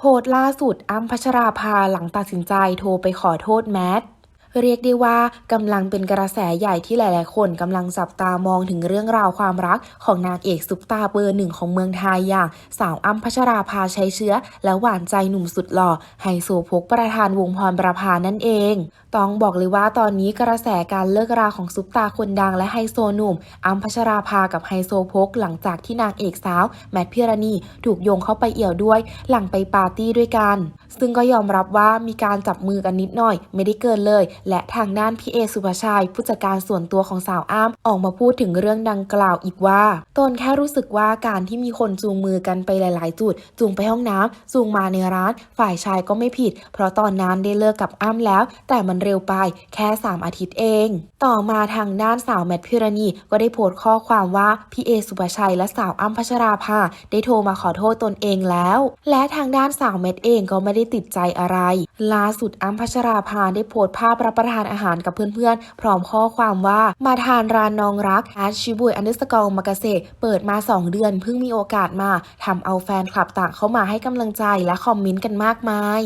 โพสต์ล่าสุดอ้ำพัชราภาหลังตัดสินใจโทรไปขอโทษแมท เรียกได้ว่ากำลังเป็นกระแสใหญ่ที่หลาย ๆ คนกำลังจับตามองถึงเรื่องราวความรักของนางเอกซุปตาเบอร์หนึ่งของเมืองไทยอย่าง สาวอ้ำพัชราภาชัยเชื้อ และหวานใจหนุ่มสุดหล่อไฮโซพกประธานวงพรประภานั่นเอง ต้องบอกเลยว่าตอนนี้กระแสการเลิกราของซุปตาคนดังและไฮโซหนุ่มอ้ำพัชราภากับไฮโซพกหลังจากที่นางเอกสาว แมทพิรณีถูกโยงเข้าไปเอี่ยวด้วย หลังไปปาร์ตี้ด้วยกัน ซึ่งก็ยอมรับว่ามีการจับมือกันนิดหน่อย ไม่ได้เกินเลยและทางด้านพี่เอสุภาชัย ผู้จัดการส่วนตัวของสาวอ้ำออกมาพูดถึงเรื่องดังกล่าวอีกว่า ตนแค่รู้สึกว่าการที่มีคนจูงมือกันไปหลาย ๆ จุด จูงไปห้องน้ำจูงมาในร้าน ฝ่ายชายก็ไม่ผิด เพราะตอนนั้นได้เลิกกับอ้ำแล้ว แต่มันเร็วไปแค่ 3 อาทิตย์เอง ต่อมาทางด้านสาวแมทพิรณีก็ได้โพสต์ข้อความว่าพี่เอสุภาชัยและสาวอ้ำพัชราภาได้โทรมาขอโทษตนเองแล้ว และทางด้านสาวแมทเองก็ไม่ได้ติดใจอะไรล่าสุดอ้ำพัชราภาได้โพสต์ภาพรับประทานอาหารกับเพื่อนๆ พร้อมข้อความว่ามาทานร้านน้องรักแอชชิบุยอันเดอร์สกองมากาเซเปิดมา 2 เดือนเพิ่งมีโอกาสมาทำเอาแฟนคลับต่างเข้ามาให้กำลังใจและคอมเมนต์กันมากมาย